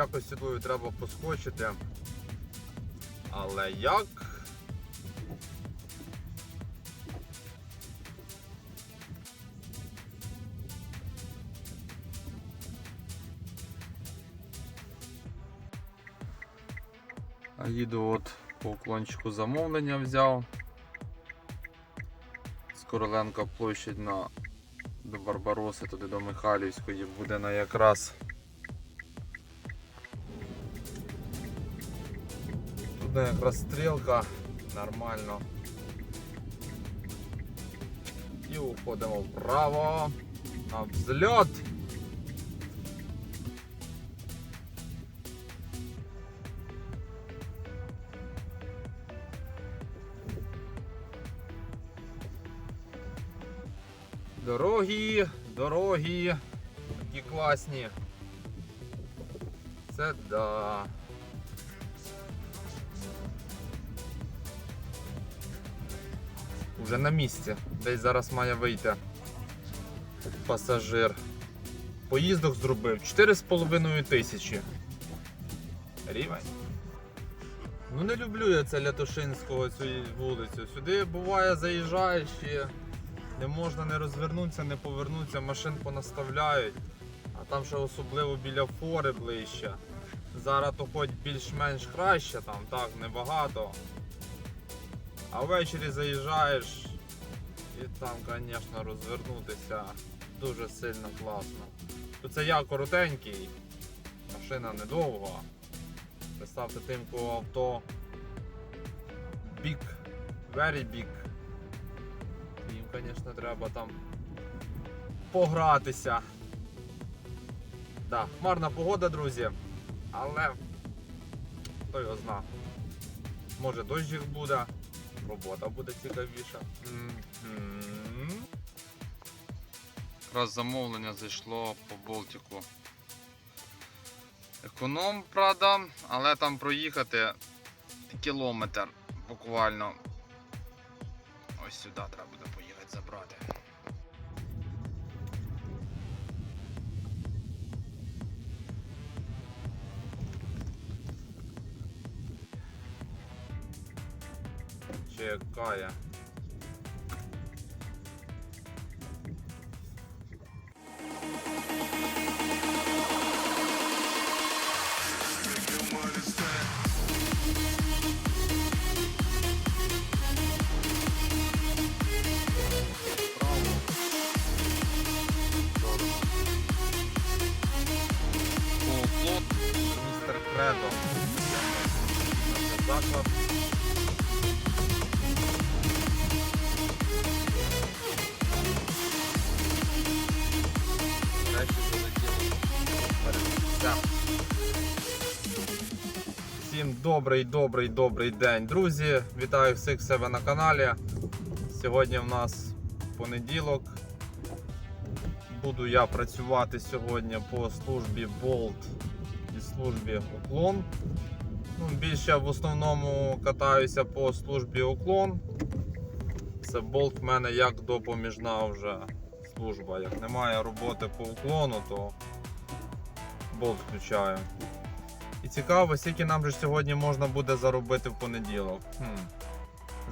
якось сідлою треба поскочити. Але як? Їду от по уклончику замовлення взяв. З Короленка площадь на до Барбароси, туди до Михайлівської буде на якраз. Туди якраз нормально. І уходимо вправо на взльот. Дорогі, дорогі, такі класні. Це да. Уже на місці. Десь зараз має вийти пасажир. Поїздок зробив 4,5 тисячі. Рівень. Ну не люблю я це Лятошинського цю вулицю. Сюди буває заїжджаєш і не можна не розвернутися, не повернутися, машин понаставляють. А там ще особливо біля фори ближче. Зараз то хоч більш-менш краще, там так небагато. А ввечері заїжджаєш і там, звісно, розвернутися дуже сильно класно. Тут це я коротенький, машина недовга. Представте тим, кого авто big, very big. Їм, звісно, треба там погратися. Да, хмарна погода, друзі, але хто його зна. Може дощик буде, робота буде цікавіша. Раз замовлення зайшло по Болтику. Економ, правда, але там проїхати кілометр буквально. Ось сюди треба буде поїхати забрати. Чекає. Право. Добрий, добрий, добрий день, друзі. Вітаю всіх себе на каналі. Сьогодні в нас понеділок. Буду я працювати сьогодні по службі Bolt і службі Уклон. Ну, більше в основному катаюся по службі Уклон. Це Bolt в мене як допоміжна вже служба. Як немає роботи по уклону, то болт включаю. Цікаво, скільки нам же сьогодні можна буде заробити в понеділок. Хм.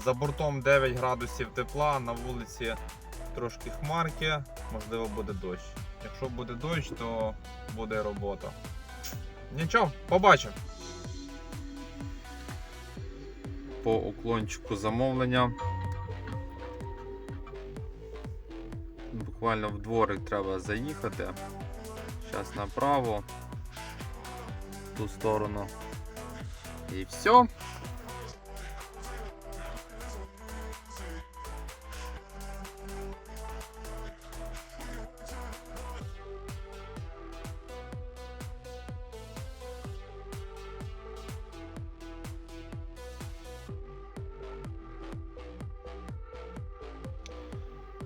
За бортом 9 градусів тепла, на вулиці трошки хмарки, можливо буде дощ. Якщо буде дощ, то буде робота. Нічого, побачимо. По уклончику замовлення. Буквально в дворик треба заїхати. Зараз направо, ту сторону. І все.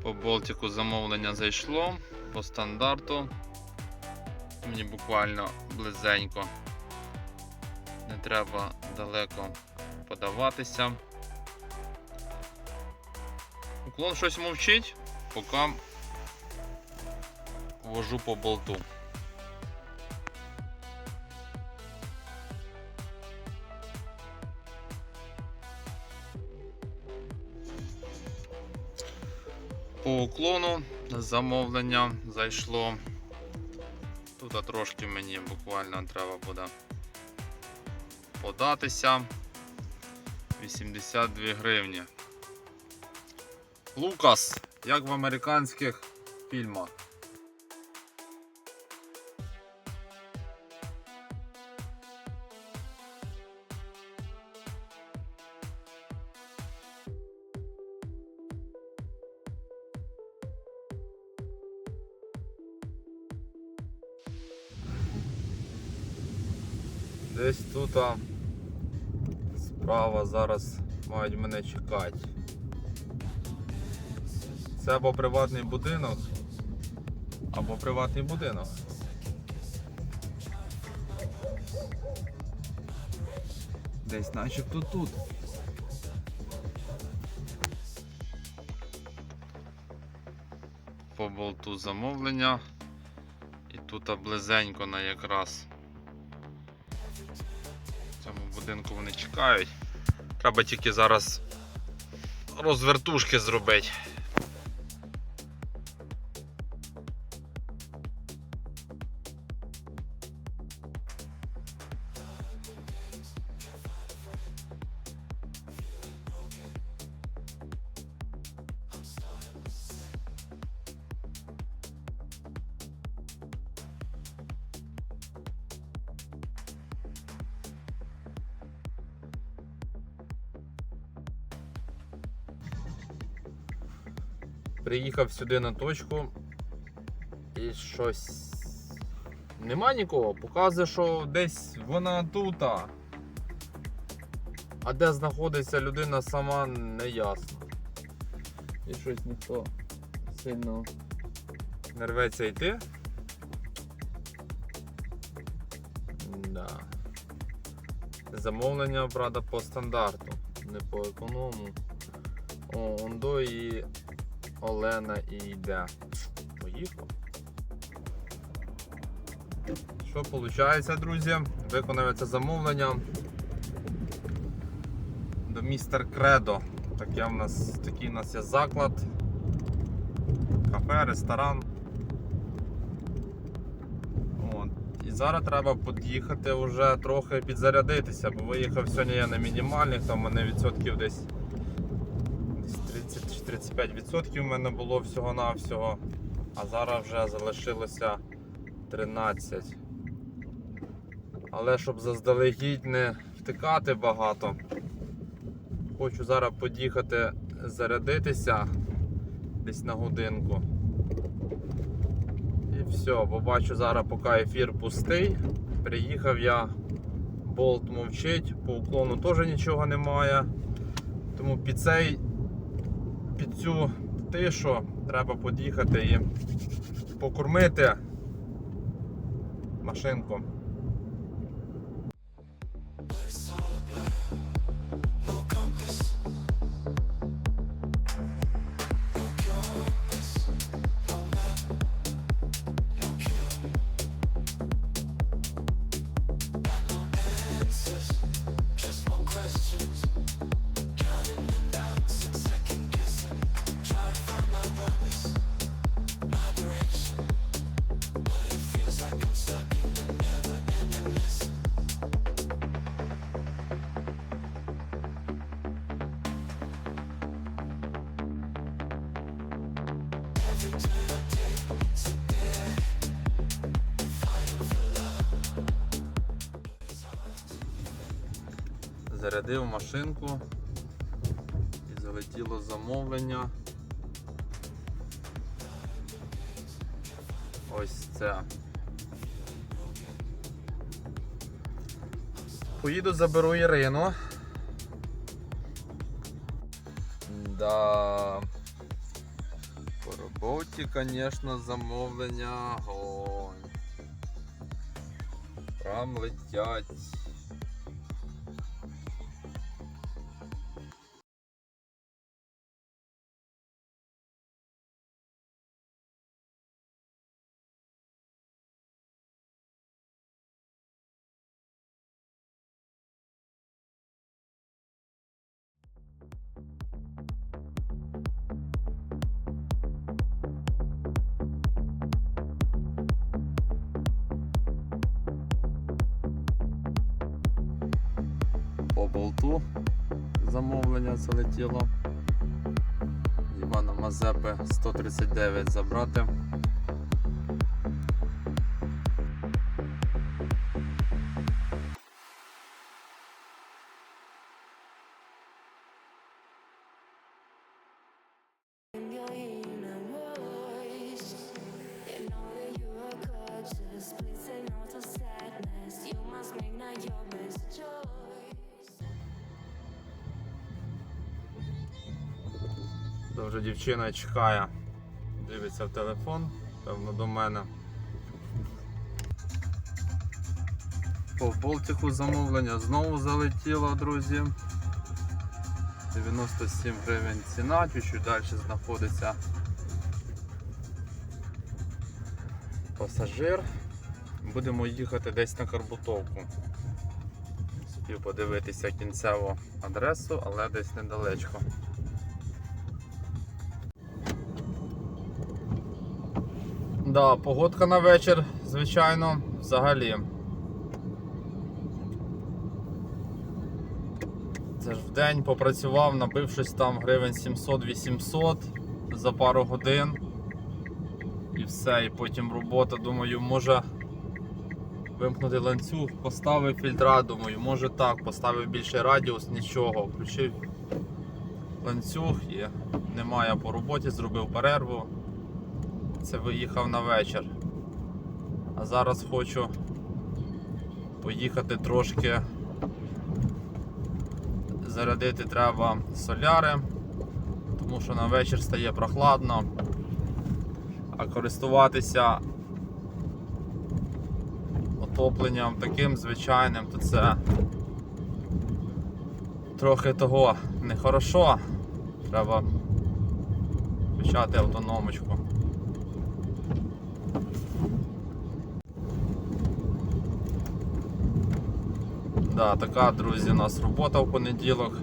По болтику замовлення зайшло по стандарту. Мені буквально близенько треба далеко подаватися. Уклон щось мовчить, поки вожу по болту. По уклону замовлення зайшло. Тут трошки мені буквально треба буде податися. 82 гривні. Лукас, як в американських фільмах. Десь тут а, справа зараз мають мене чекати. Це або приватний будинок, або приватний будинок. Десь начебто тут. По болту замовлення. І тут близенько на якраз. Будинку вони чекають. Треба тільки зараз розвертушки зробити. Приїхав сюди на точку і щось. Нема нікого. Показує, що десь вона тут. А де знаходиться людина сама не ясно. І щось ніхто сильно не рветься йти. Да. Замовлення, правда, по стандарту, не по економу. О, Ондо і Олена і йде. Поїхав. Що виходить, друзі? Виконує це замовлення до містер Кредо. Таке в нас, такий у нас є заклад. Кафе, ресторан. І зараз треба під'їхати вже трохи підзарядитися, бо виїхав сьогодні я на мінімальних, там у мене відсотків десь десь 30 чи 35% в мене було всього-навсього, а зараз вже залишилося 13. Але щоб заздалегідь не втикати багато, хочу зараз під'їхати зарядитися десь на годинку. І все, бо бачу зараз поки ефір пустий. Приїхав я, болт мовчить, по уклону теж нічого немає. Тому під цей під цю тишу треба під'їхати і покормити машинку. Зарядив машинку і залетіло замовлення. Ось це. Поїду заберу Ірину. Да. По роботі, звісно, замовлення. Гонь. Прям летять. Болту замовлення залетіло. Івана Мазепи 139 забрати. Вже дівчина чекає, дивиться в телефон, певно до мене. По Болтику замовлення знову залетіло, друзі. 97 гривень ціна, чуть-чуть далі знаходиться пасажир. Будемо їхати десь на Карбутовку. Спів подивитися кінцеву адресу, але десь недалечко. Да, погодка на вечір, звичайно, взагалі. Це ж в день попрацював, набившись там гривень 700-800 за пару годин. І все, і потім робота, думаю, може вимкнути ланцюг, поставив фільтра, думаю, може так, поставив більший радіус, нічого, включив ланцюг і немає по роботі, зробив перерву. Це виїхав на вечір. А зараз хочу поїхати трошки. Зарядити треба соляри, тому що на вечір стає прохладно. А користуватися отопленням таким звичайним, то це трохи того нехорошо. Треба включати автономочку. Да, така, друзі, у нас робота в понеділок.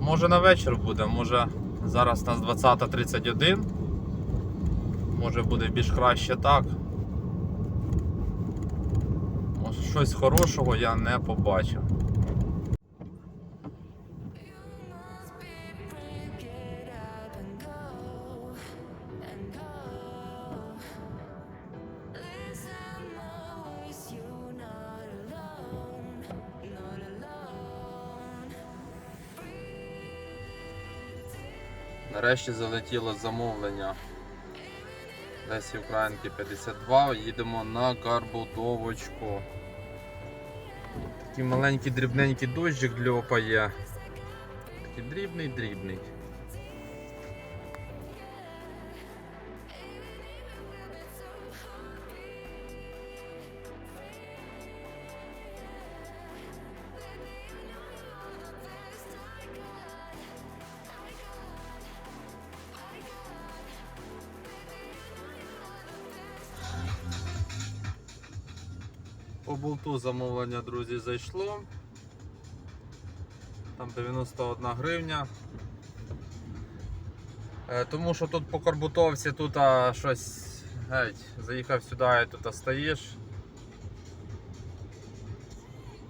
Може на вечір буде, може зараз у нас 20.31. Може буде більш краще так. Щось хорошого я не побачив. Нарешті залетіло замовлення. Лесі Українки 52, їдемо на Карбудовочку. Такий маленький дрібненький дощик дльопає. Такий дрібний По болту замовлення, друзі, зайшло. Там 91 гривня. Е, Тому що тут по Карбутовці тут а, щось геть, заїхав сюди і тут а, стоїш.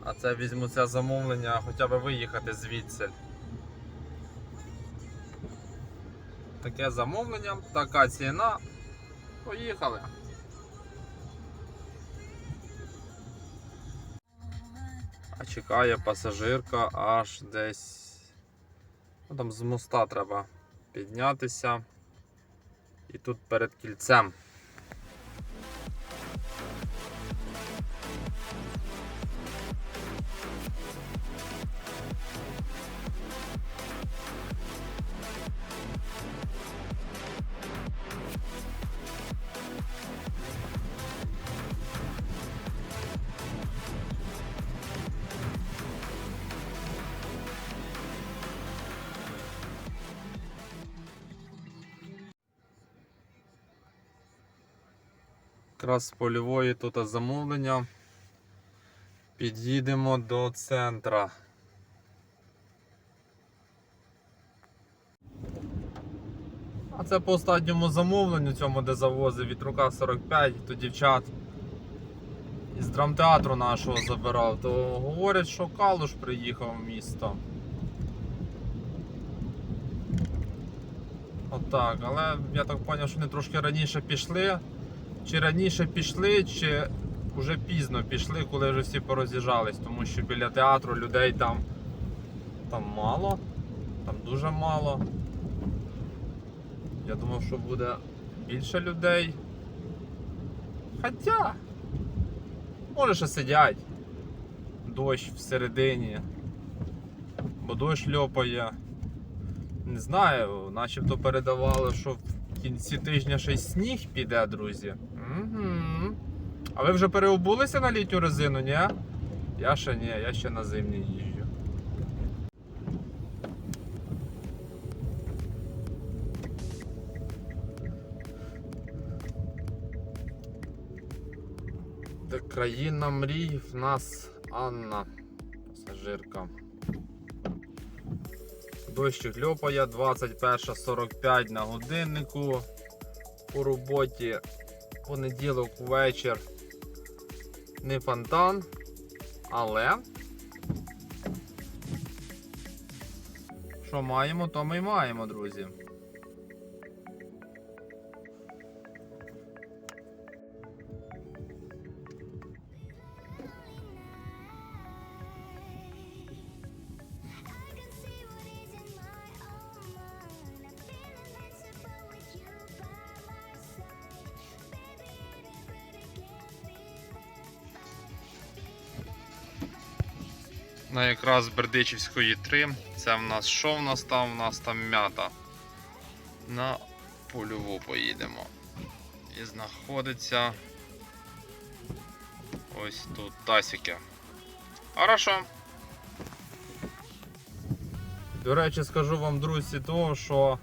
А це візьму це замовлення, хоча б виїхати звідси. Таке замовлення, така ціна. Поїхали. Чекає пасажирка аж десь. Ну, там з моста треба піднятися. І тут перед кільцем. Якраз з польової тут замовлення. Під'їдемо до центра. А це по останньому замовленню, цьому де завозив від рука 45, то дівчат із драмтеатру нашого забирав, то говорять, що Калуш приїхав в місто. Отак, але я так зрозумів, що вони трошки раніше пішли. Чи раніше пішли, чи вже пізно пішли, коли вже всі пороз'їжджались, тому що біля театру людей там, там мало, там дуже мало. Я думав, що буде більше людей. Хоча, може ще сидять. Дощ всередині. Бо дощ льопає. Не знаю, начебто передавали, що в кінці тижня ще й сніг піде, друзі. Угу. А ви вже переобулися на літню резину, ні? Я ще ні, я ще на зимній їжджу. Країна мрій в нас Анна, пасажирка. Дощик льопає 21.45 на годиннику. У роботі понеділок вечір. Не фонтан, але що маємо, то ми й маємо, друзі. На якраз Бердичівської 3. Це в нас що в нас там? У нас там м'ята. На польову поїдемо. І знаходиться ось тут тасіки. Хорошо. До речі, скажу вам, друзі, того, що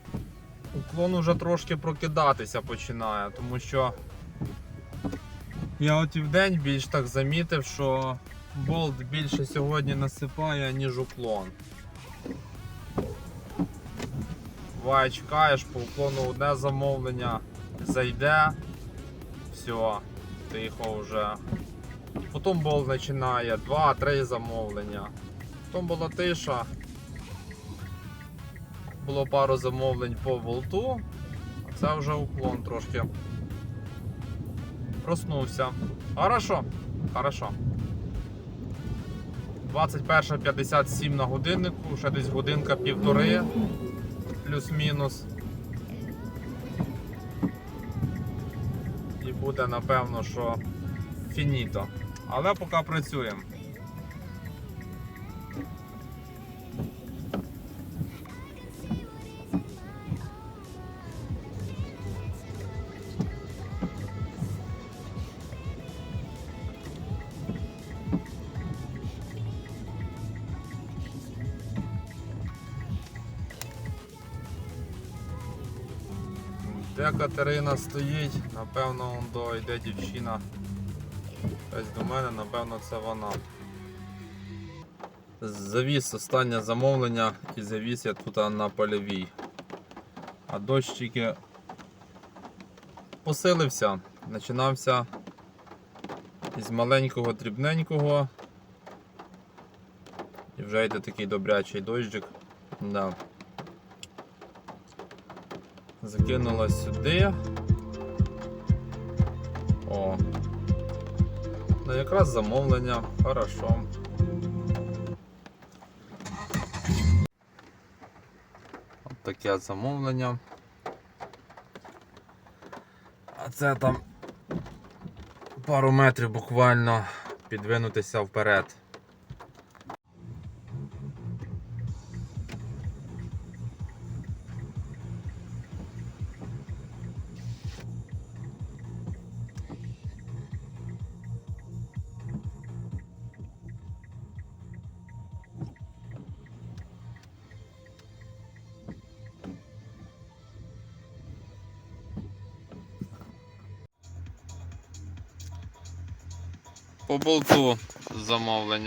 уклон уже трошки прокидатися починає, тому що я от і в день більш так замітив, що болт більше сьогодні насипає, ніж уклон. Буває, чекаєш, по уклону одне замовлення зайде, все, тихо вже. Потім болт починає 2-3 замовлення. Потім була тиша. Було пару замовлень по болту, а це вже уклон трошки. Проснувся. Хорошо, хорошо. 21.57 на годиннику, ще десь годинка півтори, плюс-мінус. І буде напевно, що фініто. Але поки працюємо. Катерина стоїть, напевно, он до йде дівчина. Ось до мене, напевно, це вона. Завіс останнє замовлення і завіс я тут на польовій. А дощ тільки посилився, починався із маленького дрібненького. І вже йде такий добрячий дощик. Да. Закинула сюди. О. Ну якраз замовлення. Хорошо. От таке замовлення. А це там пару метрів буквально підвинутися вперед.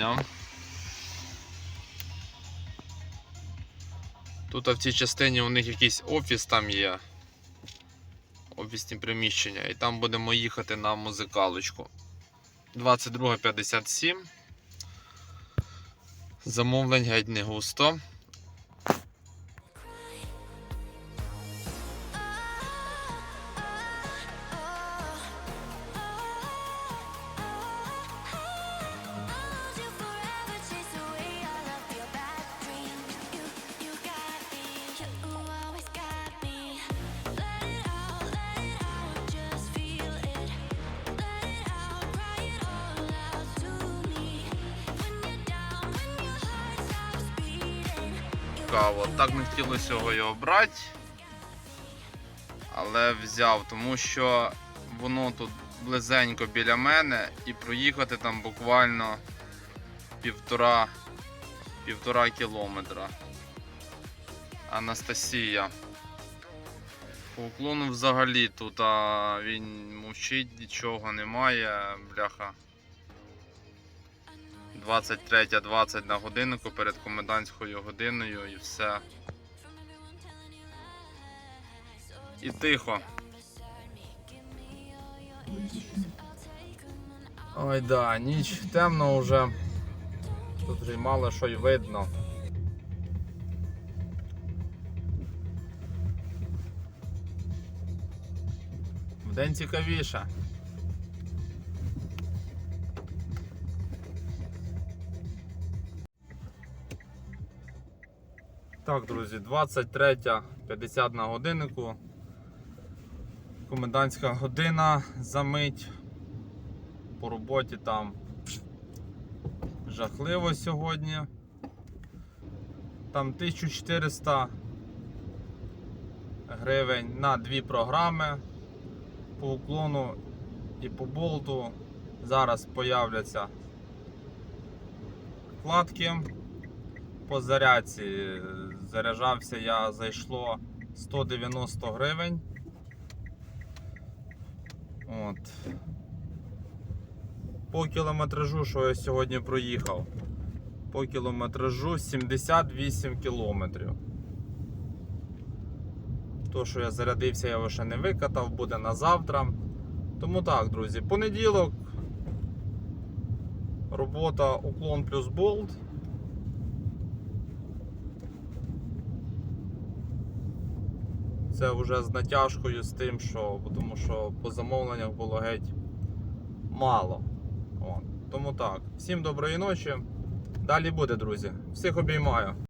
Замовлення. Тут в цій частині у них якийсь офіс там є. Офісні приміщення. І там будемо їхати на музикалочку. 22.57. Замовлень геть не густо. Не хотілося його його брати. Але взяв, тому що воно тут близенько біля мене і проїхати там буквально півтора, півтора кілометра. Анастасія. По уклону взагалі тут а, він мовчить, нічого немає, бляха. 23.20 на годиннику перед комендантською годиною і все. І тихо. Ой да, ніч темно вже. Тут вже мало що й видно. Вдень цікавіше. Так, друзі, 23.50 на годиннику. Комендантська година за мить. По роботі там жахливо сьогодні. Там 1400 гривень на дві програми. По уклону і по болту. Зараз появляться вкладки по зарядці. Заряджався я, зайшло 190 гривень. От. По кілометражу, що я сьогодні проїхав. По кілометражу 78 кілометрів. То, що я зарядився, я його ще не викатав, буде на завтра. Тому так, друзі, понеділок. Робота уклон плюс болт. Це вже з натяжкою з тим, що тому що по замовленнях було геть мало. О, Тому так. Всім доброї ночі. Далі буде, друзі. Всіх обіймаю.